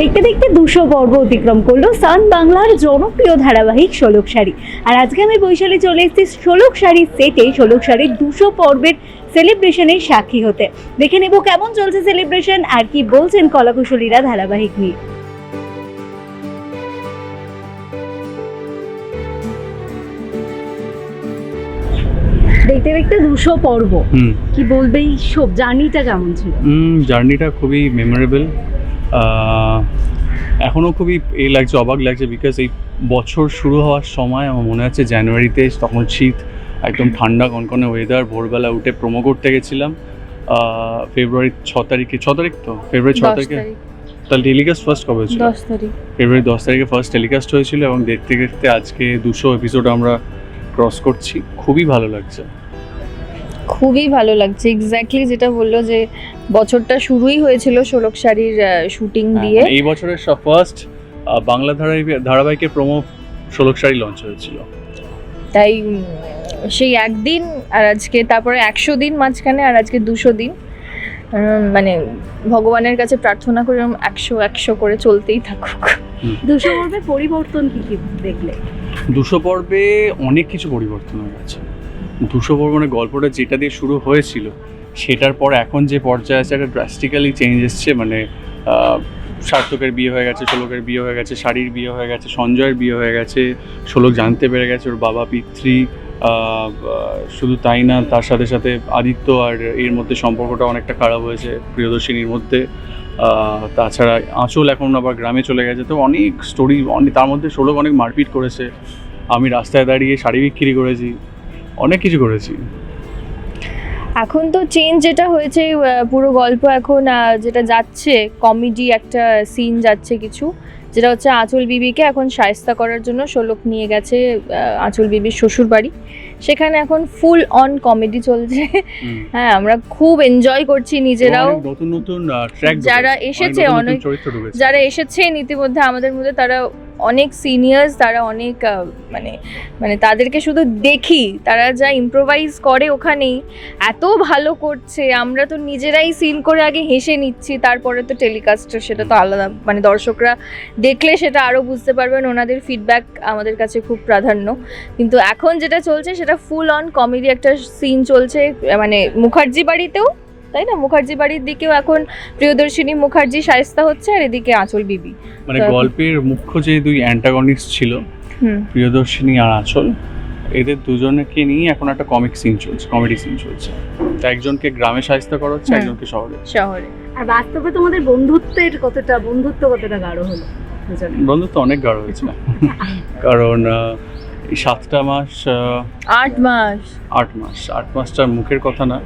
দেখতে দেখতে দুশো পর্ব অতিক্রম করল সান বাংলার জনপ্রিয় ধারাবাহিক ষোলক শাড়ি আর আজকে আমি বৈশালী চলে এসেছি ষোলক শাড়ির সেটে ষোলক শাড়ির দুশো পর্বের সেলিব্রেশনের সাক্ষী হতে। দেখে নেব কেমন চলছে সেলিব্রেশন আর কি বলছেন কলাকুশলীরা ধারাবাহিক নিয়ে। দেখতে দেখতে দুশো পর্ব। হুম। কি বলবে এই সব জার্নিটা কেমন ছিল? জার্নিটা খুবই মেমোরেবল এখনও খুবই এ লাগছে অবাক লাগছে বিকজ এই বছর শুরু হওয়ার সময় আমার মনে হচ্ছে জানুয়ারিতে তখন শীত একদম ঠান্ডা কনকনে ওয়েদার ভোরবেলা উঠে প্রোমো করতে গেছিলাম ফেব্রুয়ারি ছ তারিখে ছ তারিখ তো? ফেব্রুয়ারি ছ তারিখে? তাহলে টেলিকাস্ট ফার্স্ট কবে ছিল দশ তারিখ। ফেব্রুয়ারি দশ তারিখে ফার্স্ট টেলিকাস্ট হয়েছিল এবং দেখতে দেখতে আজকে দুশো এপিসোড আমরা ক্রস করছি খুবই ভালো লাগছে। খুবই ভালো লাগছে। এক্স্যাক্টলি যেটা বলল যে বছরটা শুরুই হয়েছিল ষোলক শাড়ির শুটিং হ্যাঁ, দিয়ে। মানে এই বছরের ফার্স্ট বাংলা ধারাবাহিক ধারাবাহিকের প্রোমো ষোলক শাড়ি লঞ্চ হয়েছিল। তাই সেই একদিন আর আজকে তারপরে একশো দিন মাঝখানে আর আজকে দুশো দিন। মানে ভগবানের কাছে প্রার্থনা করে একশো একশো করে চলতেই থাকুক। দুশো পর্বে পরিবর্তন কি কি দেখলে? দুশো পর্বে অনেক কিছু পরিবর্তন হয়ে গেছে দুশো পর্ব মানে গল্পটা যেটা দিয়ে শুরু হয়েছিল, সেটার পর এখন যে পর্যায়ে আছে, একটা ড্রাস্টিক্যালি চেঞ্জ এসছে মানে সার্থকের বিয়ে হয়ে গেছে ষোলকের বিয়ে হয়ে গেছে শাড়ির বিয়ে হয়ে গেছে, সঞ্জয়ের বিয়ে হয়ে গেছে ষোলক জানতে পেরে গেছে, ওর বাবা, পিতৃ শুধু তাই না, তার সাথে সাথে আদিত্য আর এর মধ্যে সম্পর্কটা অনেকটা খারাপ হয়েছে প্রিয়দর্শিনীর মধ্যে। তাছাড়া আঁচল এখন আবার গ্রামে চলে গেছে, তো অনেক স্টোরি অনেক, তার মধ্যে ষোলক অনেক মারপিট করেছে। আমি রাস্তায় দাঁড়িয়ে শাড়ি বিক্রি করেছি অনেক কিছু করেছি। এখন তো চেঞ্জ যেটা হয়েছে পুরো গল্প এখন যেটা যাচ্ছে কমেডি একটা সিন যাচ্ছে কিছু যেটা হচ্ছে আঁচল বিবিকে এখন সায়স্তা করার জন্য ষোলক নিয়ে গেছে আঁচল বিবির শ্বশুর বাড়ি সেখানে এখন ফুল অন কমেডি চলছে। হ্যাঁ আমরা খুব এনজয় করছি নিজেরাও। নতুন নতুন যারা এসেছে অনেক- যারা এসেছেন ইতিমধ্যে আমাদের মধ্যে তারা অনেক সিনিয়র্স তারা অনেক মানে মানে তাদেরকে শুধু দেখি, তারা যা ইম্প্রোভাইজ করে ওখানেই। এত ভালো করছে, আমরা তো নিজেরাই সিন করে আগে হেসে নিচ্ছি, তারপরে তো টেলিকাস্ট সেটা তো আলাদা। মানে দর্শকরা দেখলে সেটা আরও বুঝতে পারবেন, ওনাদের ফিডব্যাক আমাদের কাছে খুব প্রাধান্য। কিন্তু এখন যেটা চলছে, সেটা ফুল অন কমেডি একটা সিন চলছে মানে মুখার্জি বাড়িতেও। তাই না? মুখার্জি বাড়ির দিকেও এখন প্রিয়দর্শিনী মুখার্জি সায়স্তা হচ্ছে আর এদিকে আঁচল বিবি। মানে গল্পের মুখ্য যে দুই অ্যান্টাগনিস্ট ছিল প্রিয়দর্শিনী আর আঁচল এদের দুজনকে নিয়ে এখন একটা কমিক সিন চলছে কমেডি সিন চলছে। তো একজনকে গ্রামে সাহিত্য করা হচ্ছে একজনকে শহরে। শহরে। আর বাস্তবে তোমাদের বন্ধুত্বের কতটা বন্ধুত্ব কতটা গাঢ় হলো বন্ধুত্ব অনেক গাঢ় হয়েছে। কারণ সাতটা মাস আট মাস। আট মাস আট মাসটার মুখের কথা না।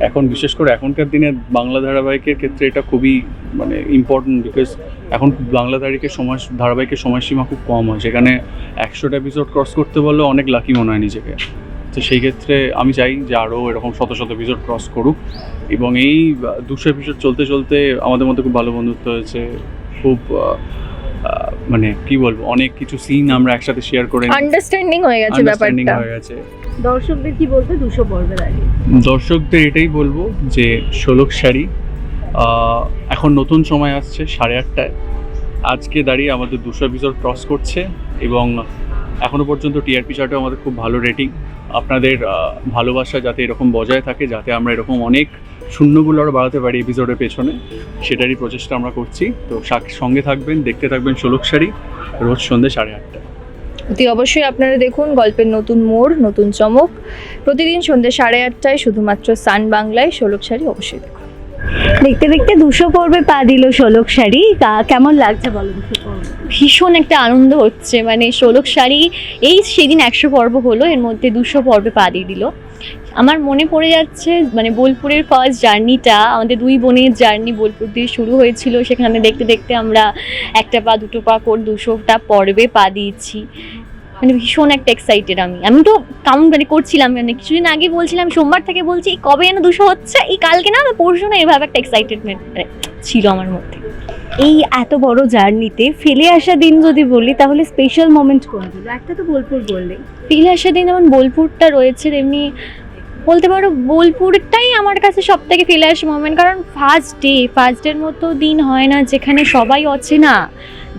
এখন, বিশেষ করে এখনকার দিনে বাংলা ধারাবাহিকের ক্ষেত্রে এটা খুবই মানে ইম্পর্টেন্ট বিকজ এখন বাংলা ধারাবাহিকের সময়, ধারাবাহিকের সময়সীমা খুব কম হয়। সেখানে একশোটা এপিসোড ক্রস করতে বললে অনেক লাকি মনে হয় নিজেকে। তো সেই ক্ষেত্রে আমি চাই যে আরও এরকম শত শত এপিসোড ক্রস করুক। এবং এই দুশো এপিসোড চলতে চলতে আমাদের মধ্যে খুব ভালো বন্ধুত্ব হয়েছে। খুব মানে কি বলব অনেক কিছু সিন আমরা একসাথে শেয়ার করে আন্ডারস্ট্যান্ডিং হয়ে গেছে ব্যাপারটা। হয়ে গেছে। দর্শকদের কি বলবে দুশো পর্বের আগে? দর্শকদের এটাই বলব যে ষোলক শাড়ি এখন নতুন সময় আসছে সাড়ে আটটায়। আজকে দাঁড়িয়ে আমাদের দুশো এপিসোড ক্রস করছে এবং এখনও পর্যন্ত টিআরপি চার্টেও আমাদের খুব ভালো রেটিং আপনাদের ভালোবাসা যাতে এরকম বজায় থাকে যাতে আমরা এরকম অনেক শূন্যগুলো আরও বাড়াতে পারি এপিসোডের পেছনে সেটারই প্রচেষ্টা আমরা করছি। তো সঙ্গে থাকবেন দেখতে থাকবেন ষোলক শাড়ি রোজ সন্ধ্যে সাড়ে আটটায় অতি অবশ্যই আপনারা দেখুন গল্পের নতুন মোড় নতুন চমক। প্রতিদিন সন্ধ্যে সাড়ে আটটায় শুধুমাত্র সান বাংলায় ষোলক শাড়ি অবশ্যই দেখুন। দেখতে দেখতে দুশো পর্বে পা দিল ষোলক শাড়ি। তা- কেমন লাগছে বলো ভীষণ একটা আনন্দ হচ্ছে মানে ষোলক শাড়ি এই সেদিন একশো পর্ব হলো এর মধ্যে দুশো পর্বে পা দিয়ে দিল। আমার মনে পড়ে যাচ্ছে মানে বোলপুরের ফার্স্ট জার্নিটা আমাদের দুই বোনের জার্নি বোলপুর দিয়ে শুরু হয়েছিল। সেখানে দেখতে দেখতে আমরা একটা পা দুটো পা করে দুশোটা পর্বে পা দিয়েছি। মানে ভীষণ একটা এক্সাইটেড আমি। আমি তো কাউন্ট মানে করছিলাম মানে কিছুদিন আগে বলছিলাম সোমবার থেকে বলছি কবে যেন দুশো হচ্ছে এই কালকে না পরশু না এভাবে একটা এক্সাইটেডমেন্ট ছিল আমার মধ্যে। এই এত বড় জার্নিতে ফেলে আসা দিন যদি বলি তাহলে স্পেশাল মোমেন্ট কোনগুলো? একটা তো বোলপুর বললে ফেলে আসার দিন যেমন বোলপুরটা রয়েছে তেমনি বলতে পারো বোলপুরটাই আমার কাছে সব থেকে ফিলে আসে মোমেন্ট কারণ ফার্স্ট ডে ফার্স্ট ডের মতো দিন হয় না যেখানে সবাই অচেনা।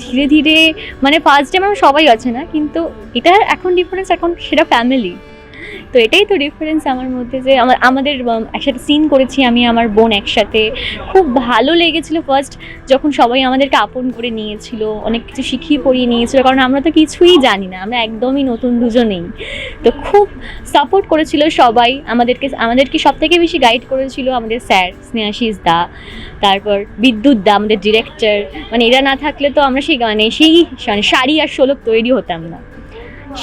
ধীরে ধীরে মানে ফার্স্ট ডে মানে সবাই অচেনা, কিন্তু এটা এখন ডিফারেন্স এখন সেটা ফ্যামিলি তো এটাই তো ডিফারেন্স আমার মধ্যে যে আমার, আমাদের একসাথে সিন করেছি আমি আমার বোন একসাথে। খুব ভালো লেগেছিল ফার্স্ট যখন সবাই আমাদেরকে আপন করে নিয়েছিল, অনেক কিছু শিখিয়ে পড়িয়ে নিয়েছিল, কারণ আমরা তো কিছুই জানি না, আমরা একদমই নতুন দুজনেই। তো খুব সাপোর্ট করেছিল সবাই, আমাদেরকে আমাদেরকে সব থেকে বেশি গাইড করেছিল আমাদের স্যার, স্নেহাশিস দা, তারপর বিদ্যুৎ দা, আমাদের ডিরেক্টর মানে এরা না থাকলে তো আমরা সেই গানে, সেই মানে শাড়ি আর শোলক তৈরি হতাম না,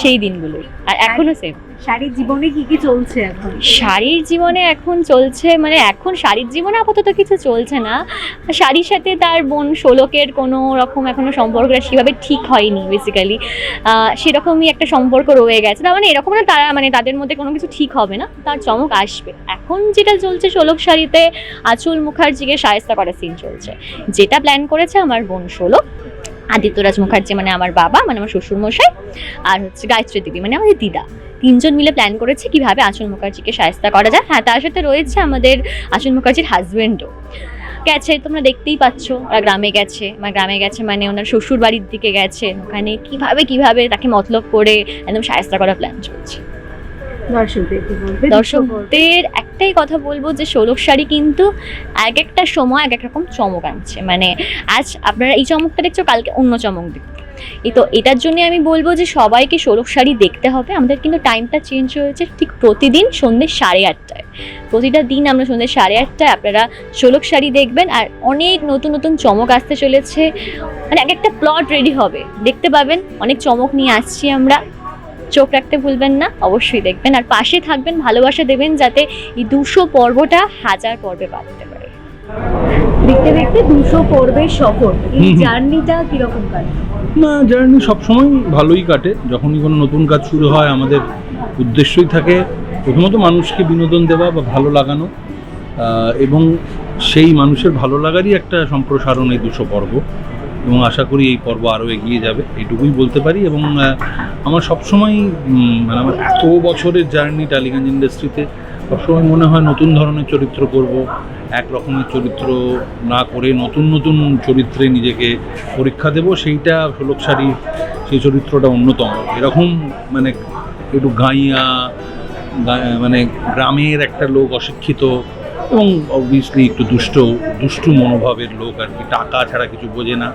সেই দিনগুলো আর এখনও সেম শাড়ির জীবনে কি কি চলছে এখন? শাড়ির জীবনে এখন চলছে মানে এখন শাড়ির জীবনে আপাতত কিছু চলছে না। শাড়ির সাথে তার বোন শোলকের কোনো রকম এখনও সম্পর্কটা সেভাবে ঠিক হয়নি বেসিক্যালি সেরকমই একটা সম্পর্ক রয়ে গেছে। তার মানে এরকম না তারা মানে তাদের মধ্যে কোনো কিছু ঠিক হবে না, তার চমক আসবে। এখন যেটা চলছে শোলক শাড়িতে, আচল মুখার্জিকে সায়স্তা করার সিন চলছে। যেটা প্ল্যান করেছে আমার বোন শোলক, আদিত্যরাজ মুখার্জি মানে আমার বাবা মানে আমার শ্বশুরমশাই, আর হচ্ছে গায়ত্রী দেবী মানে আমাদের দিদা। তিনজন মিলে প্ল্যান করেছে কীভাবে আচল মুখার্জিকে সায়স্তা করা যায়। হ্যাঁ তার সাথে রয়েছে আমাদের আচল মুখার্জির হাজবেন্ডও গেছে তোমরা দেখতেই পাচ্ছ ওরা গ্রামে গেছে। মানে গ্রামে গেছে মানে ওনার শ্বশুর বাড়ির দিকে গেছে। ওখানে কীভাবে কীভাবে তাকে মতলব করে একদম সায়স্তা করার প্ল্যান চলছে। দর্শকদের একটাই কথা বলব যে ষোলক শাড়ি কিন্তু এক একটা সময় এক এক রকম চমক আনছে। মানে আজ আপনারা এই চমকটা দেখছ কালকে অন্য চমক দেখবে এই তো এটার জন্য আমি বলব যে সবাইকে ষোলক শাড়ি দেখতে হবে। আমাদের কিন্তু টাইমটা চেঞ্জ হয়েছে ঠিক প্রতিদিন সন্ধ্যে সাড়ে আটটায়। প্রতিটা দিন আমরা সন্ধ্যে সাড়ে আটটায় আপনারা ষোলক শাড়ি দেখবেন আর অনেক নতুন নতুন চমক আসতে চলেছে। মানে এক একটা প্লট রেডি হবে। দেখতে পাবেন, অনেক চমক নিয়ে আসছি আমরা। চোখ রাখতে ভুলবেন না, অবশ্যই দেখবেন। আর পাশে থাকবেন, ভালোবাসা দেবেন যাতে এই দুশো পর্বটা হাজার পর্বে বাড়তে। দেখতে দেখতে দুশো পর্বের সফর এই। জার্নিটা কীরকম কাটে? না জার্নি সবসময় ভালোই কাটে। যখনই কোনো নতুন কাজ শুরু হয় আমাদের উদ্দেশ্যই থাকে প্রথমত মানুষকে বিনোদন দেওয়া বা ভালো লাগানো। এবং সেই মানুষের ভালো লাগারই একটা সম্প্রসারণ এই দুশো পর্ব। এবং আশা করি এই পর্ব আরও এগিয়ে যাবে এইটুকুই বলতে পারি। এবং আমার সবসময় মানে আমার এত বছরের জার্নি টালিগঞ্জ ইন্ডাস্ট্রিতে সবসময় মনে হয় নতুন ধরনের চরিত্র করব, এক রকমের চরিত্র না করে নতুন নতুন চরিত্রে নিজেকে পরীক্ষা দেব, সেইটা ষোলক শাড়ির সেই চরিত্রটা অন্যতম। এরকম মানে একটু গাইয়া মানে গ্রামের একটা লোক অশিক্ষিত এবং অবভিয়াসলি একটু দুষ্ট, দুষ্টু মনোভাবের লোক আর কি, টাকা ছাড়া কিছু বোঝে না।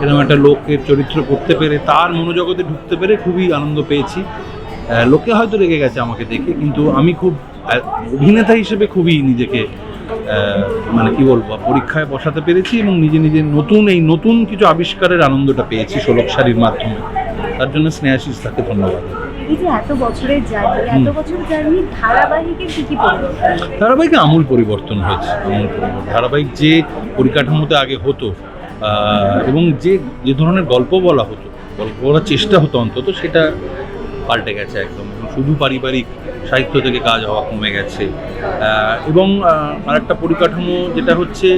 এরকম একটা লোকের চরিত্র করতে পেরে, তার মনোজগতে ঢুকতে পেরে খুবই আনন্দ পেয়েছি। লোকে হয়তো রেগে গেছে আমাকে দেখে, কিন্তু আমি খুব আহ, অভিনেতা হিসেবে খুবই নিজেকে মানে কি বলব পরীক্ষায় বসাতে পেরেছি এবং নিজে নিজে নতুন এই নতুন কিছু আবিষ্কারের আনন্দটা পেয়েছি ষোলক শাড়ির মাধ্যমে। তার জন্য স্নেহাশিস তাকে ধন্যবাদ। এই যে এত বছরের জার্নি এত বছর জার্নি ধারাবাহিকের কি কি ধারাবাহিকে আমূল পরিবর্তন হয়েছে আমূল পরিবর্তন। ধারাবাহিক যে পরিকাঠামোতে আগে হতো এবং যে যে ধরনের গল্প বলা হতো গল্প বলার চেষ্টা হতো অন্তত সেটা পাল্টে গেছে একদম। শুধু পারিবারিক সাহিত্য থেকে কাজ হওয়া কমে গেছে। এবং আর একটা পরিকাঠামো যেটা হচ্ছে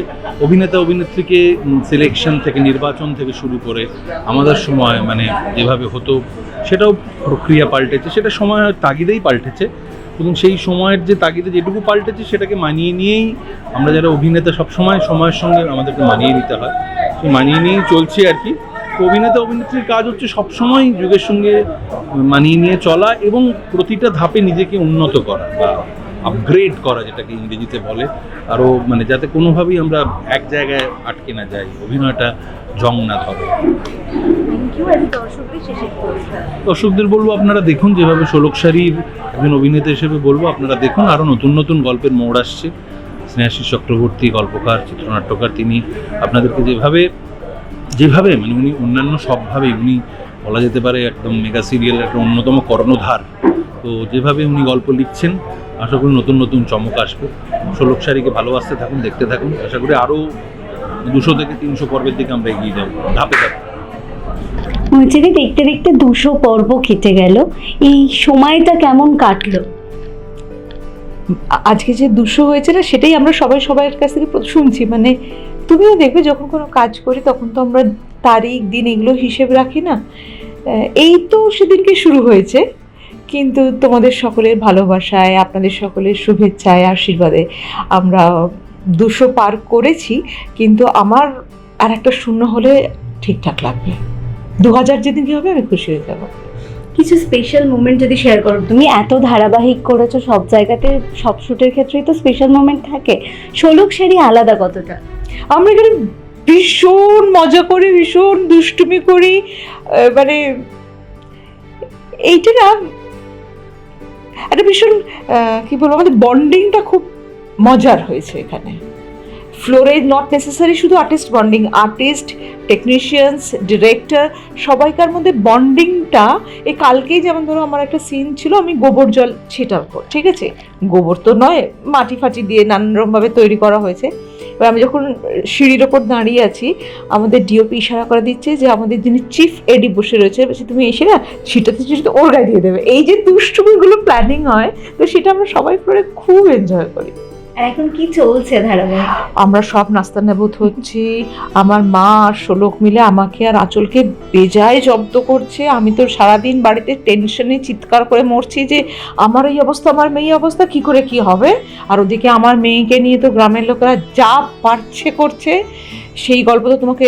অভিনেতা, অভিনেত্রীকে সিলেকশন থেকে, নির্বাচন থেকে শুরু করে আমাদের সময় মানে যেভাবে হতো, সেটাও প্রক্রিয়া পাল্টেছে। সেটা সময়ের তাগিদেই পাল্টেছে। এবং সেই সময়ের যে তাগিদে যেটুকু পাল্টেছে, সেটাকে মানিয়ে নিয়েই আমরা যারা অভিনেতা সবসময় সময়ের সঙ্গে আমাদেরকে মানিয়ে নিতে হয়। সেই মানিয়ে নিয়েই চলছে আর কি। অভিনেতা অভিনেত্রীর কাজ হচ্ছে সবসময় যুগের সঙ্গে মানিয়ে নিয়ে চলা এবং প্রতিটা ধাপে নিজেকে উন্নত করা বা আপগ্রেড করা যেটাকে ইংরেজিতে বলে। আরও মানে যাতে কোনোভাবেই আমরা এক জায়গায় আটকে না যাই অভিনয়টা জং না ধরে। দর্শকদের বলবে? আপনারা দেখুন যেভাবে শাড়ির একজন অভিনেতা হিসেবে বলব আপনারা দেখুন আরও নতুন নতুন গল্পের মোড় আসছে। স্নেহাশিস চক্রবর্তী গল্পকার চিত্রনাট্যকার তিনি আপনাদেরকে যেভাবে যেভাবে মানে উনি অন্যান্য সবভাবে উনি বলা যেতে পারে একদম মেগা সিরিয়াল একটা অন্যতম কর্ণধার। তো যেভাবে উনি গল্প লিখছেন আশা করি নতুন নতুন চমক আসবে। ষোলক সারিকে ভালোবাসতে থাকুন দেখতে থাকুন। আশা করি আরও দুশো থেকে তিনশো পর্বের দিকে আমরা এগিয়ে যাব। ধাপে ধাপে। যে দেখতে দেখতে দুশো পর্ব কেটে গেল। এই সময়টা কেমন কাটলো? আজকে যে দুশো হয়েছে না সেটাই আমরা সবাই সবার কাছ থেকে শুনছি। মানে তুমিও দেখবে, যখন কোনো কাজ করি তখন তো আমরা তারিখ, দিন এগুলো হিসেব রাখি না। এই তো সেদিনকে শুরু হয়েছে। কিন্তু তোমাদের সকলের ভালোবাসায়, আপনাদের সকলের শুভেচ্ছায়, আশীর্বাদে আমরা দুশো পার করেছি, কিন্তু আমার আর একটা শূন্য হলে ঠিকঠাক লাগবে। দু হাজার যেদিন কি হবে, আমি খুশি হয়ে যাব। কিছু স্পেশাল মোমেন্ট যদি শেয়ার করো। তুমি এত ধারাবাহিক করেছ সব জায়গাতে, সব শ্যুটের ক্ষেত্রেই তো স্পেশাল মোমেন্ট থাকে। ষোলক শাড়ি আলাদা কতটা? আমরা এখানে ভীষণ মজা করি, ভীষণ দুষ্টুমি করি। মানে এইটা না একটা ভীষণ কি বলব, আমাদের বন্ডিংটা খুব মজার হয়েছে এখানে। ফ্লোরে নট নেসেসারি শুধু artist bonding artist technicians director সবাইকার মধ্যে বন্ডিংটা এই কালকেই যেমন ধরো আমার একটা সিন ছিল, আমি গোবর জল ছিটাবো, ঠিক আছে? গোবর তো নয় মাটি ফাটি দিয়ে নানানরকমভাবে তৈরি করা হয়েছে। এবার আমি যখন সিঁড়ির ওপর দাঁড়িয়ে আছি, আমাদের ডিওপি ইশারা করে দিচ্ছে যে আমাদের যিনি চিফ এডি বসে রয়েছে তুমি এসে না ছিটাতে ছিটাতে ওর গায়ে দিয়ে দেবে। এই যে দুষ্টুমিগুলো প্ল্যানিং হয়, তো সেটা আমরা সবাই পরে খুব এনজয় করি। এখন কি চলছে ধারাবাহিক? আমরা সব নাস্তা নেবুত হচ্ছি আমার মা আর শোলক মিলে আমাকে আর আঁচলকে বেজায় জব্দ করছে। আমি তো সারাদিন বাড়িতে টেনশনে চিৎকার করে মরছি যে, আমার এই অবস্থা, আমার মেয়ে অবস্থা, কি করে কি হবে? আর ওদিকে আমার মেয়েকে নিয়ে তো গ্রামের লোকেরা যা পারছে করছে। সেই গল্প তো তোমাকে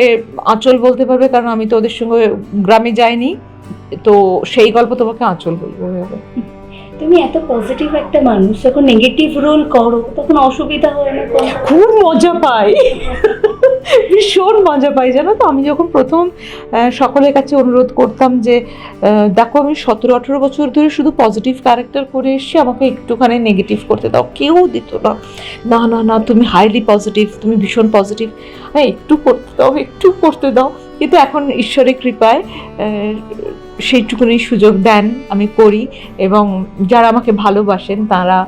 আঁচল বলতে পারবে, কারণ আমি তো ওদের সঙ্গে গ্রামে যাইনি। তো সেই গল্প তোমাকে আঁচল বলবে। তুমি এত পজিটিভ একটা মানুষ, যখন নেগেটিভ রোল করো, তখন অসুবিধা হয় না? খুব মজা পাই। ভীষণ মজা পাই, জানো তো? আমি যখন প্রথম সকলের কাছে অনুরোধ করতাম যে দেখো, আমি সতেরো, আঠেরো বছর ধরে শুধু পজিটিভ ক্যারেক্টার করে এসেছি, আমাকে একটুখানি নেগেটিভ করতে দাও। কেউ দিত না। না না না, তুমি হাইলি পজিটিভ তুমি ভীষণ পজিটিভ হ্যাঁ একটু করতে দাও, একটু করতে দাও। কিন্তু এখন ঈশ্বরের কৃপায় সেইটুকুনি সুযোগ দেন আমি করি এবং যারা আমাকে ভালোবাসেন তারা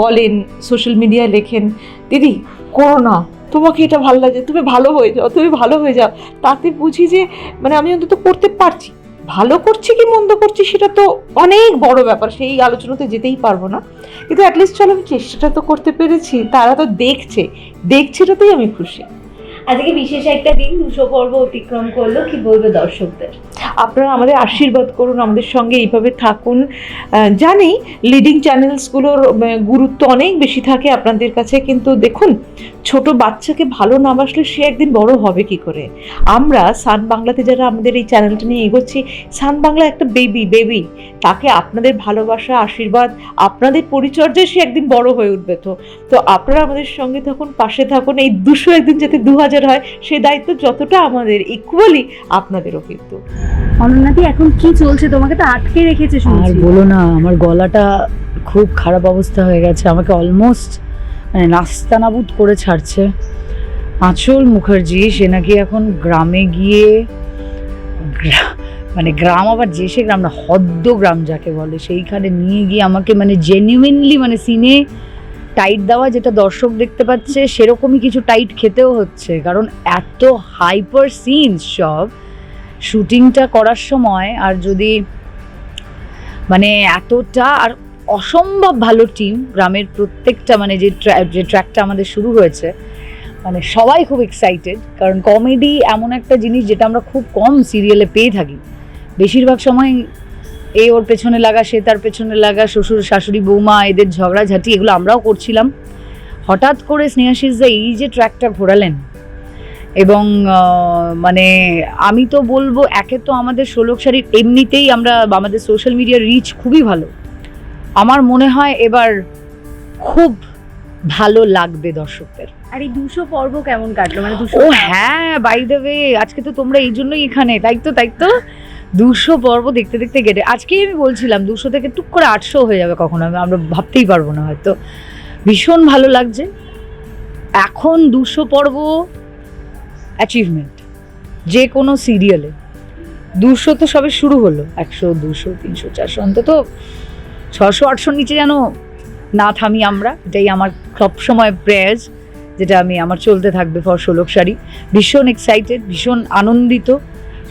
বলেন সোশ্যাল মিডিয়ায় লেখেন, দিদি, করো না, তোমাকে এটা ভালো লাগে, তুমি ভালো হয়ে যাও, তুমি ভালো হয়ে যাও। তাতে বুঝি যে মানে আমি অন্তত করতে পারছি। ভালো করছি কি মন্দ করছি সেটা তো অনেক বড় ব্যাপার, সেই আলোচনাতে যেতেই পারব না। কিন্তু অ্যাটলিস্ট চলো আমি চেষ্টাটা তো করতে পেরেছি, তারা তো দেখছে দেখছেটাতেই আমি খুশি। আজকে বিশেষ একটা দিন, দুশো পর্ব অতিক্রম করল, কি বলবে দর্শকদের? আপনারা আমাদের আশীর্বাদ করুন, আমাদের সঙ্গে এইভাবে থাকুন। জানি লিডিং চ্যানেলসগুলোর গুরুত্ব অনেক বেশি থাকে আপনাদের কাছে, কিন্তু দেখুন, ছোট বাচ্চাকে ভালো না বাসলে সে একদিন বড় হবে কি করে? আমরা সান বাংলাতে যারা আমাদের এই চ্যানেলটা নিয়ে এগোচ্ছি, সান বাংলা একটা বেবি বেবি তাকে আপনাদের ভালোবাসা আশীর্বাদ আপনাদের পরিচর্যায় সে একদিন বড় হয়ে উঠবে তো। তো আপনারা আমাদের সঙ্গে থাকুন পাশে থাকুন এই দুশো একদিন যাতে দু হাজার হয় সে দায়িত্ব যতটা আমাদের ইকুয়ালি আপনাদেরও কিন্তু অনন্যাদি এখন কি চলছে? তোমাকে তো আটকে রেখেছে আর বলো না আমার গলাটা খুব খারাপ অবস্থা হয়ে গেছে। আমাকে অলমোস্ট মানে নাস্তানাবুদ করে ছাড়ছে। আঁচল মুখার্জি সে নাকি এখন গ্রামে গিয়ে মানে গ্রাম আবার যে সে গ্রাম না, হদ্দ গ্রাম যাকে বলে, সেইখানে নিয়ে গিয়ে আমাকে মানে জেনুইনলি মানে সিনে টাইট দেওয়া যেটা দর্শক দেখতে পাচ্ছে, সেরকমই কিছু টাইট খেতেও হচ্ছে। কারণ এত হাইপার সিনস সব, শুটিংটা করার সময় আর যদি মানে এতটা আর অসম্ভব ভালো টিম গ্রামের প্রত্যেকটা মানে যে যে ট্র্যাকটা আমাদের শুরু হয়েছে মানে সবাই খুব এক্সাইটেড কারণ কমেডি এমন একটা জিনিস যেটা আমরা খুব কম সিরিয়ালে পেয়ে থাকি। বেশিরভাগ সময় এ ওর পেছনে লাগা সে তার পেছনে লাগা শ্বশুর শাশুড়ি বৌমা এদের ঝগড়াঝাটি এগুলো আমরাও করছিলাম। হঠাৎ করে স্নেহাশিস যে এই যে ট্র্যাকটা ঘোরালেন এবং মানে আমি তো বলব একে তো আমাদের ষোলক শাড়ির এমনিতেই আমরা আমাদের সোশ্যাল মিডিয়ার রিচ খুবই ভালো। আমার মনে হয় এবার খুব ভালো লাগবে দর্শকদের। আর এই দুশো পর্ব কেমন কাটলো? মানে দুশো ও হ্যাঁ বাই দ্য ওয়ে আজকে তো তোমরা এই জন্যই এখানে তাই তো তাই তো? দুশো পর্ব দেখতে দেখতে কেটে আজকেই আমি বলছিলাম, দুশো থেকে টুক করে আটশো হয়ে যাবে কখনো, আমি আমরা ভাবতেই পারব না হয়তো। ভীষণ ভালো লাগছে। এখন দুশো পর্ব অ্যাচিভমেন্ট যে কোনো সিরিয়ালে দুশো তো সবে শুরু হলো, একশো, দুশো, তিনশো, চারশো, অন্তত ছশো, আটশোর নিচে যেন না থামি আমরা। এটাই আমার সবসময় প্রেয়ার্স যেটা আমি, আমার চলতে থাকবে ফর ষোলক শাড়ি ভীষণ এক্সাইটেড ভীষণ আনন্দিত।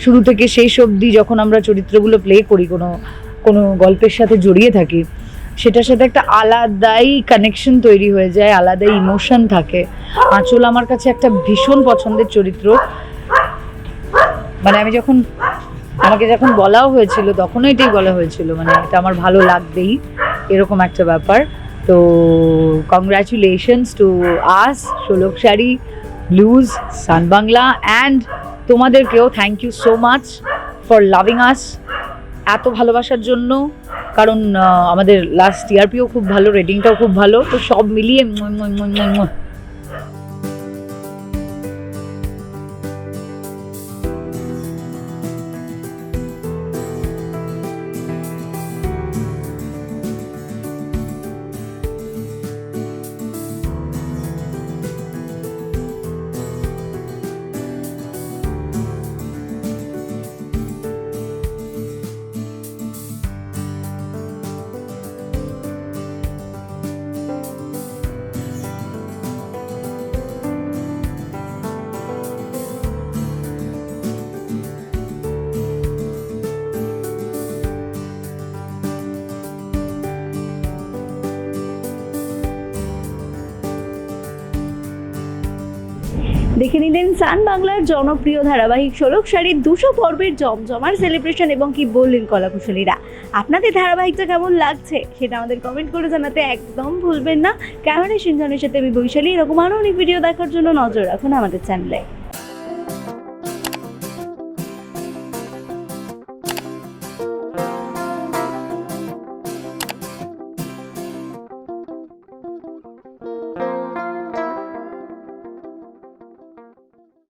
শুরু থেকে শেষ অবধি যখন আমরা চরিত্রগুলো প্লে করি, কোনো কোনো গল্পের সাথে জড়িয়ে থাকি, সেটার সাথে একটা আলাদাই কানেকশন তৈরি হয়ে যায়, আলাদাই ইমোশন থাকে। আঁচল আমার কাছে একটা ভীষণ পছন্দের চরিত্র। মানে আমি যখন, আমাকে যখন বলাও হয়েছিল, তখনও এটাই বলা হয়েছিল মানে এটা আমার ভালো লাগবেই, এরকম একটা ব্যাপার। তো কংগ্রাচুলেশনস টু আস ষোলক শাড়ি ব্লুজ সান বাংলা অ্যান্ড তোমাদেরকেও thank you so much for loving us এত ভালোবাসার জন্য। কারণ আমাদের লাস্ট টিআরপিও খুব ভালো রেটিংটাও খুব ভালো। তো সব মিলিয়ে দেখে নিলেন সান বাংলার জনপ্রিয় ধারাবাহিক ষোলক শাড়ির দুশো পর্বের জমজমার সেলিব্রেশন এবং কি বললেন কলাকুশলীরা? আপনাদের ধারাবাহিকটা কেমন লাগছে? সেটা আমাদের কমেন্ট করে জানাতে একদম ভুলবেন না। ক্যামেরা সিনজনের সাথে আমি বৈশালী। এরকম আরও অনেক ভিডিও দেখার জন্য নজর রাখুন আমাদের চ্যানেলে